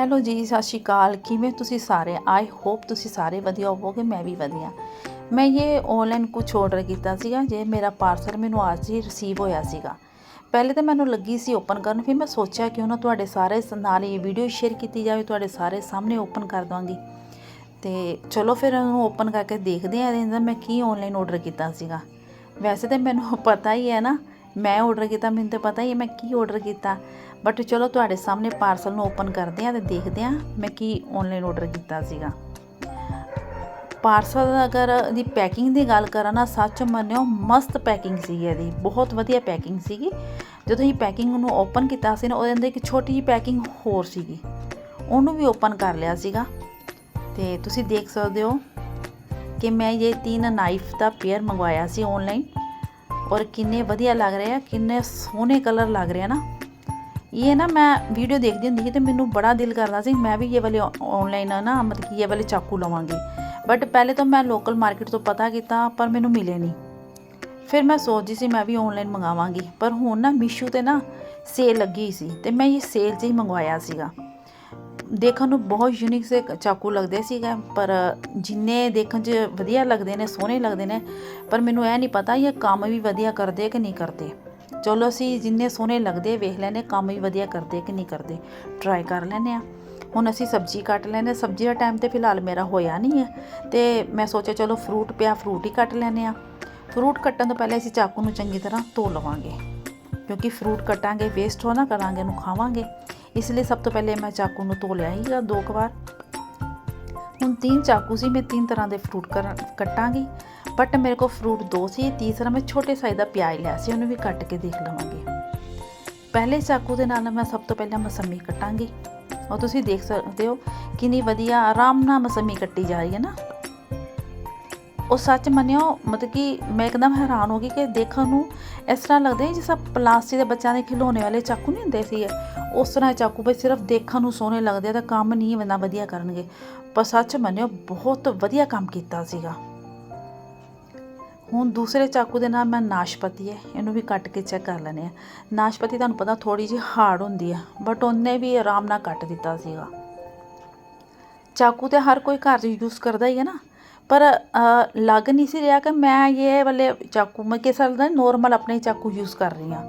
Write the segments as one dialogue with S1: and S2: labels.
S1: Hello ਜੀ, ਸਤਿ ਸ਼੍ਰੀ ਅਕਾਲ। ਕਿਵੇਂ ਤੁਸੀਂ ਸਾਰੇ? ਆਈ ਹੋਪ ਤੁਸੀਂ ਸਾਰੇ ਵਧੀਆ ਹੋਵੋਗੇ, ਮੈਂ ਵੀ ਵਧੀਆ। ਮੈਂ ਇਹ ਆਨਲਾਈਨ ਕੁਝ ਆਰਡਰ ਕੀਤਾ ਸੀਗਾ, ਜੇ ਮੇਰਾ ਪਾਰਸਲ ਮੈਨੂੰ ਅੱਜ ਹੀ ਰਿਸੀਵ ਹੋਇਆ ਸੀਗਾ। ਪਹਿਲੇ ਤਾਂ ਮੈਨੂੰ ਲੱਗੀ ਸੀ ਓਪਨ ਕਰਨ, ਫਿਰ ਮੈਂ ਸੋਚਿਆ ਕਿ ਉਹਨਾਂ ਤੁਹਾਡੇ ਸਾਰੇ ਨਾਲ ਇਹ ਵੀਡੀਓ ਸ਼ੇਅਰ ਕੀਤੀ ਜਾਵੇ, ਤੁਹਾਡੇ ਸਾਰੇ ਸਾਹਮਣੇ ਓਪਨ ਕਰ ਦਵਾਂਗੀ। ਤੇ ਚਲੋ ਫਿਰ ਉਹਨੂੰ ਓਪਨ ਕਰਕੇ ਦੇਖਦੇ ਆ ਇਹਦੇ ਅੰਦਰ ਮੈਂ ਕੀ ਆਨਲਾਈਨ ਆਰਡਰ ਕੀਤਾ ਸੀਗਾ। ਵੈਸੇ ਤਾਂ ਮੈਨੂੰ ਪਤਾ ਹੀ ਹੈ ਨਾ, ਮੈਂ ਆਰਡਰ ਕੀਤਾ, ਮੈਨੂੰ ਤਾਂ ਪਤਾ ਹੀ ਹੈ ਮੈਂ ਕੀ ਆਰਡਰ ਕੀਤਾ। ਬਟ ਚਲੋ ਤੁਹਾਡੇ ਸਾਹਮਣੇ ਪਾਰਸਲ ਨੂੰ ਓਪਨ ਕਰਦੇ ਆ ਤੇ ਦੇਖਦੇ ਆ ਮੈਂ ਕੀ ਆਨਲਾਈਨ ਆਰਡਰ ਕੀਤਾ ਸੀਗਾ। ਪਾਰਸਲ ਅਗਰ ਦੀ ਪੈਕਿੰਗ ਦੀ ਗੱਲ ਕਰਾਂ ਨਾ, ਸੱਚ ਮੰਨਿਓ ਮਸਤ ਪੈਕਿੰਗ ਸੀ ਇਹਦੀ, ਬਹੁਤ ਵਧੀਆ ਪੈਕਿੰਗ ਸੀਗੀ। ਜਦੋਂ ਹੀ ਪੈਕਿੰਗ ਨੂੰ ਓਪਨ ਕੀਤਾ ਸੀ ਨਾ, ਉਹਦੇ ਅੰਦਰ ਇੱਕ ਛੋਟੀ ਜਿਹੀ ਪੈਕਿੰਗ ਹੋਰ ਸੀਗੀ। ਉਹਨੂੰ ਵੀ ਓਪਨ ਕਰ ਲਿਆ ਸੀਗਾ। ਤੇ ਤੁਸੀਂ ਦੇਖ ਸਕਦੇ ਹੋ ਕਿ ਮੈਂ ਇਹ ਤਿੰਨ ਨਾਈਫ ਦਾ ਪੇਅਰ ਮੰਗਵਾਇਆ ਸੀ ਆਨਲਾਈਨ ਔਰ ਕਿੰਨੇ ਵਧੀਆ ਲੱਗ ਰਹੇ ਆ, ਕਿੰਨੇ ਸੋਹਣੇ ਕਲਰ ਲੱਗ ਰਹੇ ਆ ਨਾ। ਇਹ ਨਾ ਮੈਂ ਵੀਡੀਓ ਦੇਖਦੀ ਹੁੰਦੀ ਸੀ ਤੇ ਮੈਨੂੰ ਬੜਾ ਦਿਲ ਕਰਦਾ ਸੀ, ਮੈਂ ਵੀ ਇਹ ਵਾਲੇ ਆਨਲਾਈਨ ਨਾ ਮਤਲਬ ਕਿ ਇਹ ਵਾਲੇ ਚਾਕੂ ਲਵਾਂਗੀ। ਬਟ ਪਹਿਲੇ ਤਾਂ ਮੈਂ ਲੋਕਲ ਮਾਰਕੀਟ ਤੋਂ ਪਤਾ ਕੀਤਾ, ਪਰ ਮੈਨੂੰ ਮਿਲੇ ਨਹੀਂ ਫਿਰ ਮੈਂ ਸੋਚਦੀ ਸੀ ਮੈਂ ਵੀ ਆਨਲਾਈਨ ਮੰਗਾਵਾਂਗੀ, ਪਰ ਹੁਣ ਨਾ ਮੀਸ਼ੂ ਤੇ ਨਾ ਸੇਲ ਲੱਗੀ ਸੀ ਤੇ ਮੈਂ ਇਹ ਸੇਲ 'ਚ ਹੀ ਮੰਗਵਾਇਆ ਸੀਗਾ। ਦੇਖਣ ਨੂੰ ਬਹੁਤ ਯੂਨਿਕ ਸੇ ਚਾਕੂ ਲੱਗਦੇ ਸੀਗੇ, ਪਰ ਜਿੰਨੇ ਦੇਖਣ 'ਚ ਵਧੀਆ ਲੱਗਦੇ ਨੇ, ਸੋਹਣੇ ਲੱਗਦੇ ਨੇ, ਪਰ ਮੈਨੂੰ ਇਹ ਨਹੀਂ ਪਤਾ ਇਹ ਕੰਮ ਵੀ ਵਧੀਆ ਕਰਦੇ ਕਿ ਨਹੀਂ ਕਰਦੇ। ਚਲੋ ਅਸੀਂ ਜਿੰਨੇ ਸੋਹਣੇ ਲੱਗਦੇ ਵੇਖ ਲੈਨੇ ਕੰਮ ਵੀ ਵਧੀਆ ਕਰਦੇ ਕਿ ਨਹੀਂ ਕਰਦੇ। ਟਰਾਈ ਕਰ ਲੈਨੇ ਆ। ਹੁਣ ਅਸੀਂ ਸਬਜ਼ੀ ਕੱਟ ਲੈਨੇ ਸਬਜ਼ੀ ਦਾ ਟਾਈਮ ਤੇ ਫਿਲਹਾਲ ਮੇਰਾ ਹੋਇਆ ਨਹੀਂ ਹੈ ਤੇ ਮੈਂ ਸੋਚਿਆ ਚਲੋ ਫਰੂਟ ਪਿਆ ਫਰੂਟ ਹੀ ਕੱਟ ਲੈਨੇ ਆ। ਫਰੂਟ ਕੱਟਣ ਤੋਂ ਪਹਿਲੇ ਅਸੀਂ ਚਾਕੂ ਨੂੰ ਚੰਗੀ ਤਰ੍ਹਾਂ ਧੋ ਲਵਾਂਗੇ। ਕਿਉਂਕਿ ਫਰੂਟ ਕੱਟਾਂਗੇ ਵੇਸਟ ਹੋ ਨਾ ਕਰਾਂਗੇ ਉਹਨੂੰ ਖਾਵਾਂਗੇ। ਇਸ ਲਈ ਸਭ ਤੋਂ ਪਹਿਲੇ ਮੈਂ ਚਾਕੂ ਨੂੰ ਧੋ ਲਿਆ ਸੀਗਾ ਦੋ ਕੁ ਵਾਰ। ਹੁਣ ਤਿੰਨ ਚਾਕੂ ਸੀ, ਮੈਂ ਤਿੰਨ ਤਰ੍ਹਾਂ ਦੇ ਫਰੂਟ ਕਰ, ਕੱਟਾਂਗੀ। ਬਟ ਮੇਰੇ ਕੋਲ ਫਰੂਟ ਦੋ ਸੀ, ਤੀਸਰਾ ਮੈਂ ਛੋਟੇ ਸਾਈਜ਼ ਦਾ ਪਿਆਜ਼ ਲਿਆ ਸੀ, ਉਹਨੂੰ ਵੀ ਕੱਟ ਕੇ ਦੇਖ ਲਵਾਂਗੇ। ਪਹਿਲੇ ਚਾਕੂ ਦੇ ਨਾਲ ਮੈਂ ਸਭ ਤੋਂ ਪਹਿਲਾਂ ਮਸੰਮੀ ਕੱਟਾਂਗੀ। ਔਰ ਤੁਸੀਂ ਦੇਖ ਸਕਦੇ ਹੋ ਕਿੰਨੀ ਵਧੀਆ ਆਰਾਮ ਨਾਲ ਮਸੰਮੀ ਕੱਟੀ ਜਾ ਰਹੀ ਹੈ ਨਾ। ਉਹ ਸੱਚ ਮੰਨਿਓ, ਮਤਲਬ ਕਿ ਮੈਂ ਇੱਕਦਮ ਹੈਰਾਨ ਹੋ ਗਈ ਕਿ ਦੇਖਣ ਨੂੰ ਇਸ ਤਰ੍ਹਾਂ ਲੱਗਦਾ ਜਿਸ ਜਿਵੇਂ ਪਲਾਸਟਿਕ ਦੇ ਬੱਚਿਆਂ ਦੇ ਖਿਡੌਣੇ ਵਾਲੇ ਚਾਕੂ ਨਹੀਂ ਹੁੰਦੇ ਸੀ ਉਸ ਤਰ੍ਹਾਂ ਚਾਕੂ ਬਈ ਸਿਰਫ ਦੇਖਣ ਨੂੰ ਸੋਹਣੇ ਲੱਗਦੇ ਆ ਤਾਂ ਕੰਮ ਨਹੀਂ ਬੰਦਾ ਵਧੀਆ ਕਰਨਗੇ। ਪਰ ਸੱਚ ਮੰਨਿਓ, ਬਹੁਤ ਵਧੀਆ ਕੰਮ ਕੀਤਾ ਸੀਗਾ। ਹੁਣ ਦੂਸਰੇ ਚਾਕੂ ਦੇ ਨਾਲ ਮੈਂ ਨਾਸ਼ਪਤੀ ਹੈ ਇਹਨੂੰ ਵੀ ਕੱਟ ਕੇ ਚੈੱਕ ਕਰ ਲੈਣੇ ਆ ਨਾਸ਼ਪਤੀ ਤੁਹਾਨੂੰ ਪਤਾ ਥੋੜੀ ਜਿਹੀ ਹਾਰਡ ਹੁੰਦੀ ਹੈ ਬਟ ਉਹਨੇ ਵੀ ਆਰਾਮ ਨਾਲ ਕੱਟ ਦਿੱਤਾ ਸੀਗਾ। ਚਾਕੂ ਤੇ ਹਰ ਕੋਈ ਘਰ 'ਚ ਯੂਜ਼ ਕਰਦਾ ਹੀ ਹੈ ਨਾ ਪਰ ਅ, ਲੱਗ ਨਹੀਂ ਸੀ ਰਿਹਾ ਕਿ ਮੈਂ ਇਹ ਵਾਲੇ ਚਾਕੂ ਮੈਂ ਕਿਸ ਦਾ ਨੋਰਮਲ ਆਪਣੇ ਚਾਕੂ ਯੂਜ਼ ਕਰ ਰਹੀ ਹਾਂ।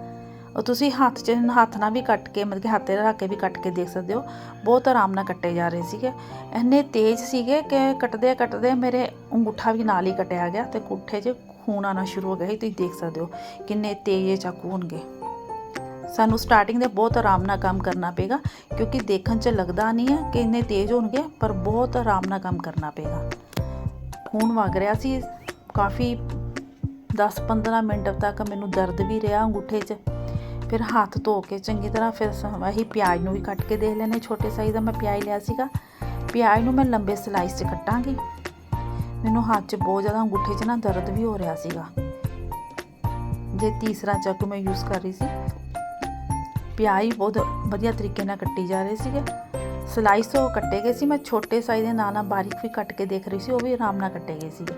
S1: ਉਹ ਤੁਸੀਂ ਹੱਥ 'ਚ ਹੱਥ ਨਾਲ ਵੀ ਕੱਟ ਕੇ ਮਤਲਬ ਕਿ ਹੱਥੇ ਰੱਖ ਕੇ ਵੀ ਕੱਟ ਕੇ ਦੇਖ ਸਕਦੇ ਹੋ ਬਹੁਤ ਆਰਾਮ ਨਾਲ ਕੱਟੇ ਜਾ ਰਹੇ ਸੀਗੇ। ਇੰਨੇ ਤੇਜ਼ ਸੀਗੇ ਕਿ ਕੱਟਦੇ ਕੱਟਦੇ ਮੇਰੇ ਅੰਗੂਠਾ ਵੀ ਨਾਲ ਹੀ ਕਟਿਆ ਗਿਆ ਤੇ ਅੰਗੂਠੇ 'ਚ ਖੂਨ ਆਣਾ ਸ਼ੁਰੂ ਹੋ ਗਿਆ ਸੀ, ਤੁਸੀਂ ਦੇਖ ਸਕਦੇ ਹੋ ਕਿੰਨੇ ਤੇਜ਼ ਇਹ ਚਾਕੂ ਹੋਣਗੇ। ਸਾਨੂੰ ਸਟਾਰਟਿੰਗ ਦੇ ਬਹੁਤ ਆਰਾਮ ਨਾਲ ਕੰਮ ਕਰਨਾ ਪਏਗਾ, ਕਿਉਂਕਿ ਦੇਖਣ 'ਚ ਲੱਗਦਾ ਨਹੀਂ ਹੈ ਕਿ ਇੰਨੇ ਤੇਜ਼ ਹੋਣਗੇ, ਪਰ ਬਹੁਤ ਆਰਾਮ ਨਾਲ ਕੰਮ ਕਰਨਾ ਪਏਗਾ। ਖੂਨ ਵਗ ਰਿਹਾ ਸੀ, ਕਾਫੀ 10-15 ਮਿੰਟ ਤੱਕ ਮੈਨੂੰ ਦਰਦ ਵੀ ਰਿਹਾ ਅੰਗੂਠੇ 'ਚ। ਫਿਰ ਹੱਥ ਧੋ ਕੇ ਚੰਗੀ ਤਰ੍ਹਾਂ ਫਿਰ ਅਸੀਂ ਪਿਆਜ਼ ਨੂੰ ਵੀ ਕੱਟ ਕੇ ਦੇਖ ਲੈਣੇ ਛੋਟੇ ਸਾਈਜ਼ ਦਾ ਮੈਂ ਪਿਆਜ਼ ਲਿਆ ਸੀਗਾ। ਪਿਆਜ਼ ਨੂੰ ਮੈਂ ਲੰਬੇ ਸਲਾਈਸ 'ਚ ਕੱਟਾਂਗੀ। ਮੈਨੂੰ ਹੱਥ 'ਚ ਬਹੁਤ ਜ਼ਿਆਦਾ ਅੰਗੂਠੇ 'ਚ ਨਾ ਦਰਦ ਵੀ ਹੋ ਰਿਹਾ ਸੀਗਾ। ਜੇ ਤੀਸਰਾ ਚੱਕ ਮੈਂ ਯੂਜ਼ ਕਰ ਰਹੀ ਸੀ। ਪਿਆਜ਼ ਬਹੁਤ ਵਧੀਆ ਤਰੀਕੇ ਨਾਲ ਕੱਟੀ ਜਾ ਰਹੇ ਸੀਗੇ। ਸਲਾਈਸ ਉਹ ਕੱਟੇ ਗਏ ਸੀ। ਮੈਂ ਛੋਟੇ ਸਾਈਜ਼ ਦੇ ਨਾਲ ਨਾਲ ਬਾਰੀਕ ਵੀ ਕੱਟ ਕੇ ਦੇਖ ਰਹੀ ਸੀ। ਉਹ ਵੀ ਆਰਾਮ ਨਾਲ ਕੱਟੇ ਗਏ ਸੀਗੇ।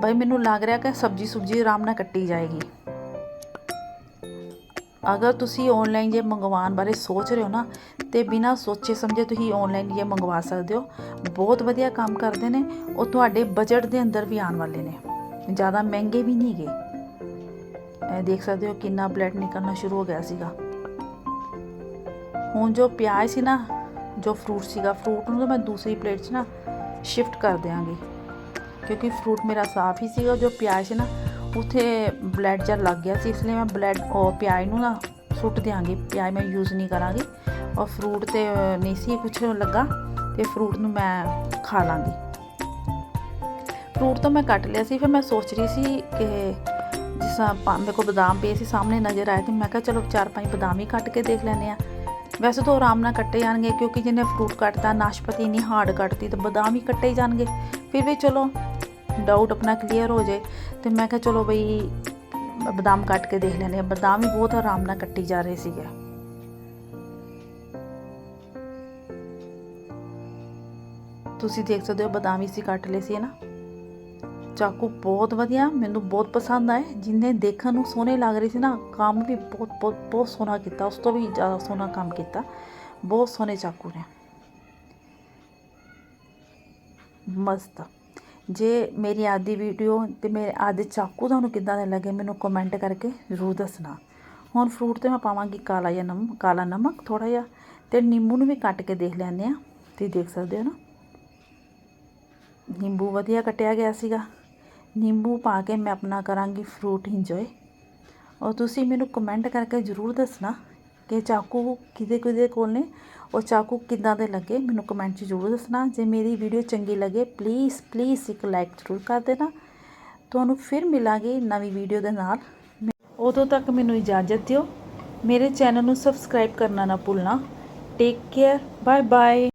S1: ਬਈ ਮੈਨੂੰ ਲੱਗ ਰਿਹਾ ਕਿ ਸਬਜੀ ਸੁਬਜੀ ਆਰਾਮ ਨਾਲ ਕੱਟੀ ਜਾਏਗੀ। ਅਗਰ ਤੁਸੀਂ ਆਨਲਾਈਨ ਜੇ ਮੰਗਵਾਉਣ ਬਾਰੇ ਸੋਚ ਰਹੇ ਹੋ ਨਾ, ਤੇ ਬਿਨਾਂ ਸੋਚੇ ਸਮਝੇ ਤੁਸੀਂ ਆਨਲਾਈਨ ਜੇ ਮੰਗਵਾ ਸਕਦੇ ਹੋ। ਬਹੁਤ ਵਧੀਆ ਕੰਮ ਕਰਦੇ ਨੇ, ਉਹ ਤੁਹਾਡੇ ਬਜਟ ਦੇ ਅੰਦਰ ਵੀ ਆਉਣ ਵਾਲੇ ਨੇ। ਜ਼ਿਆਦਾ ਮਹਿੰਗੇ ਵੀ ਨਹੀਂ ਗਏ ਦੇਖ ਸਕਦੇ ਹੋ ਕਿੰਨਾ ਬਲੱਡ ਨਿਕਲਣਾ ਸ਼ੁਰੂ ਹੋ ਗਿਆ ਸੀਗਾ। ਹੁਣ ਜੋ ਪਿਆਜ਼ ਸੀ ਨਾ, ਜੋ ਫਰੂਟ ਸੀਗਾ ਫਰੂਟ ਨੂੰ ਤਾਂ ਮੈਂ ਦੂਸਰੀ ਪਲੇਟ 'ਚ ਨਾ ਸ਼ਿਫਟ ਕਰ ਦਿਆਂਗੀ। ਕਿਉਂਕਿ ਫਰੂਟ ਮੇਰਾ ਸਾਫ਼ ਹੀ ਸੀਗਾ, ਜੋ ਪਿਆਜ਼ ਸੀ ਨਾ ਉੱਥੇ ਬਲੈਡ ਜਿਹਾ ਲੱਗ ਗਿਆ ਸੀ, ਇਸ ਲਈ ਮੈਂ ਬਲੈਡ ਉਹ ਪਿਆਜ਼ ਨੂੰ ਨਾ ਸੁੱਟ ਦਿਆਂਗੀ। ਪਿਆਜ਼ ਮੈਂ ਯੂਜ਼ ਨਹੀਂ ਕਰਾਂਗੀ। ਔਰ ਫਰੂਟ ਤੇ ਨਹੀਂ ਸੀ ਕੁਝ ਲੱਗਾ, ਤੇ ਫਰੂਟ ਨੂੰ ਮੈਂ ਖਾ ਲਾਂਗੀ। ਫਰੂਟ ਤਾਂ ਮੈਂ ਕੱਟ ਲਿਆ ਸੀ, ਫਿਰ ਮੈਂ ਸੋਚ ਰਹੀ ਸੀ ਕਿ ਜਿਸ ਮੇਰੇ ਕੋਲ ਬਦਾਮ ਪਏ ਸੀ, ਸਾਹਮਣੇ ਨਜ਼ਰ ਆਏ ਤੇ ਮੈਂ ਕਿਹਾ ਚਲੋ ਚਾਰ ਪੰਜ ਬਦਾਮ ਹੀ ਕੱਟ ਕੇ ਦੇਖ ਲੈਂਦੇ ਆ ਵੈਸੇ ਤਾਂ ਉਹ ਆਰਾਮ ਨਾਲ ਕੱਟੇ ਜਾਣਗੇ, ਕਿਉਂਕਿ ਜਿਹਨੇ ਫਰੂਟ ਕੱਟਦਾ ਨਾਸ਼ਪਤੀ ਨਹੀਂ ਹਾਰਡ ਕੱਟਦੀ ਤਾਂ ਬਦਾਮ ਹੀ ਕੱਟੇ ਜਾਣਗੇ। ਫਿਰ ਵੀ ਚਲੋ ਡਾਊਟ ਆਪਣਾ ਕਲੀਅਰ ਹੋ ਜਾਏ ਤੇ ਮੈਂ ਕਿਹਾ ਚਲੋ ਬਈ ਬਦਾਮ ਕੱਟ ਕੇ ਦੇਖ ਲੈਂਦੇ ਆ ਬਦਾਮ ਵੀ ਬਹੁਤ ਆਰਾਮ ਨਾਲ ਕੱਟੀ ਜਾ ਰਹੇ ਸੀਗੇ। ਤੁਸੀਂ ਦੇਖ ਸਕਦੇ ਹੋ ਬਦਾਮ ਵੀ ਸੀ ਕੱਟ ਲਏ ਸੀ ਨਾ? ਚਾਕੂ ਬਹੁਤ ਵਧੀਆ, ਮੈਨੂੰ ਬਹੁਤ ਪਸੰਦ ਆਏ। ਜਿੰਨੇ ਦੇਖਣ ਨੂੰ ਸੋਹਣੇ ਲੱਗ ਰਹੇ ਸੀ ਨਾ, ਕੰਮ ਵੀ ਬਹੁਤ ਬਹੁਤ ਬਹੁਤ ਸੋਹਣਾ ਕੀਤਾ। ਉਸ ਤੋਂ ਵੀ ਜ਼ਿਆਦਾ ਸੋਹਣਾ ਕੰਮ ਕੀਤਾ। ਬਹੁਤ ਸੋਹਣੇ ਚਾਕੂ ਨੇ। ਮਸਤ। ਜੇ ਮੇਰੀ ਅੱਜ ਦੀ ਵੀਡੀਓ ਤੇ ਮੇਰੇ ਅੱਜ ਚਾਕੂ ਤੁਹਾਨੂੰ ਕਿੱਦਾਂ ਦੇ ਲੱਗੇ, ਮੈਨੂੰ ਕਮੈਂਟ ਕਰਕੇ ਜ਼ਰੂਰ ਦੱਸਣਾ। ਹੁਣ ਫਰੂਟ ਤੇ ਮੈਂ ਪਾਵਾਂਗੀ ਕਾਲਾ ਜਿਹਾ ਨਮਕ ਕਾਲਾ ਨਮਕ ਥੋੜਾ ਜਿਹਾ ਤੇ ਨਿੰਬੂ ਨੂੰ ਵੀ ਕੱਟ ਕੇ ਦੇਖ ਲੈਂਦੇ ਆ ਤੁਸੀਂ ਦੇਖ ਸਕਦੇ ਹੋ ਨਾ? ਨਿੰਬੂ ਵਧੀਆ ਕੱਟਿਆ ਗਿਆ ਸੀਗਾ। ਨਿੰਬੂ ਪਾ ਕੇ ਮੈਂ ਆਪਣਾ ਕਰਾਂਗੀ ਫਰੂਟ ਇੰਜੋਏ ਔਰ ਤੁਸੀਂ ਮੈਨੂੰ ਕਮੈਂਟ ਕਰਕੇ ਜ਼ਰੂਰ ਦੱਸਣਾ ਕਿ ਚਾਕੂ ਕਿਹਦੇ ਕਿਹਦੇ ਕੋਲ ਨੇ ਉਹ ਚਾਕੂ ਕਿੱਦਾਂ ਦੇ ਲੱਗੇ, ਮੈਨੂੰ ਕਮੈਂਟ 'ਚ ਜ਼ਰੂਰ ਦੱਸਣਾ। ਜੇ ਮੇਰੀ ਵੀਡੀਓ ਚੰਗੀ ਲੱਗੇ ਪਲੀਜ਼ ਪਲੀਜ਼ ਇੱਕ ਲਾਈਕ ਜ਼ਰੂਰ ਕਰ ਦੇਣਾ। ਤੁਹਾਨੂੰ ਫਿਰ ਮਿਲਾਂਗੇ ਨਵੀਂ ਵੀਡੀਓ ਦੇ ਨਾਲ। ਉਦੋਂ ਤੱਕ ਮੈਨੂੰ ਇਜਾਜ਼ਤ ਦਿਓ। ਮੇਰੇ ਚੈਨਲ ਨੂੰ ਸਬਸਕ੍ਰਾਈਬ ਕਰਨਾ ਨਾ ਭੁੱਲਣਾ। Take care bye bye